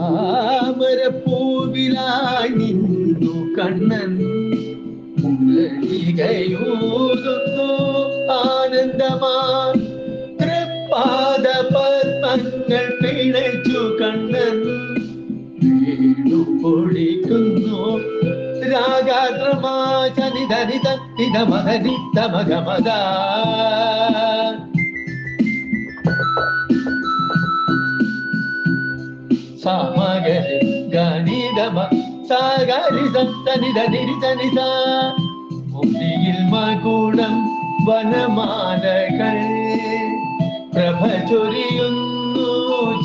താമരപ്പൂവിലായി നിന്നു കണ്ണൻ. മുരളികയൂതുന്നു ആനന്ദമാ തൃപ്പാദ പത്മങ്ങൾ പിണച്ചു കണ്ണൻ. വീണു പൊളിക്കുന്നു രാഗാഗ്രമാ ചനിധനിത ഇതമഹനിത്തമഗമദാ സാമഗരി ഗണിതമ സാഗരി സനിത നിരിതനിത മുടിയിൽ മകുടം വനമാലകൾ പ്രഭ ചൊരിയുന്നു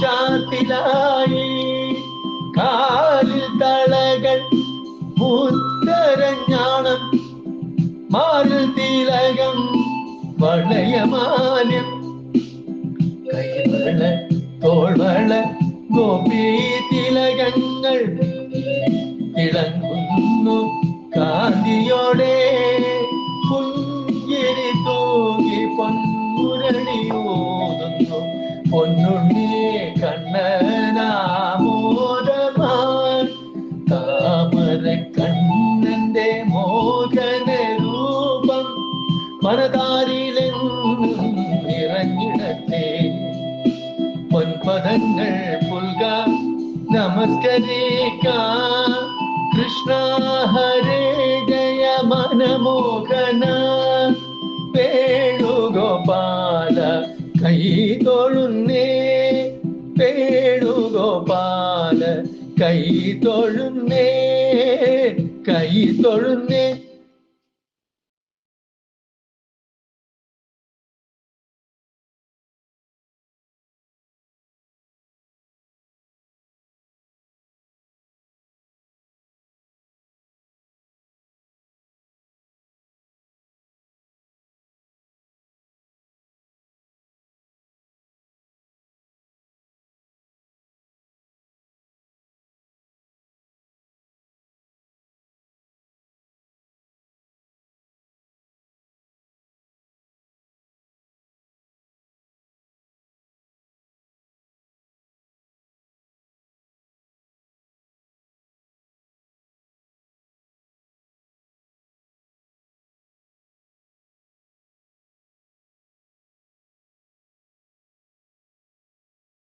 ചാത്തിലായി കാലിൽ തളകൾ മുത്തരഞ്ഞാണം മാറിൽ തിലകം വളയമാനം. കൈവള തോൾവള ഗോപീ തിലകങ്ങൾ തിളങ്ങുന്നു കാന്തിയോടെ. പുഞ്ചിരി തൂങ്ങി പൊന്മുരളി ഓതുന്നു. പൊന്നുണ്ണി കണ്ണനാമോദമാൻ. താമര കണ്ണന്റെ മോഹന രൂപം മനതാരിലെങ്ങും ഇറങ്ങിടത്തെ പൊൻപദങ്ങൾ പുൽക കൃഷ്ണ ഹരേ ജയ മനമോഹന. വേണുഗോപാല കൈ തൊഴുന്നേ. വേണുഗോപാല കൈ തൊഴുന്നേ. കൈ തൊഴുന്നേ.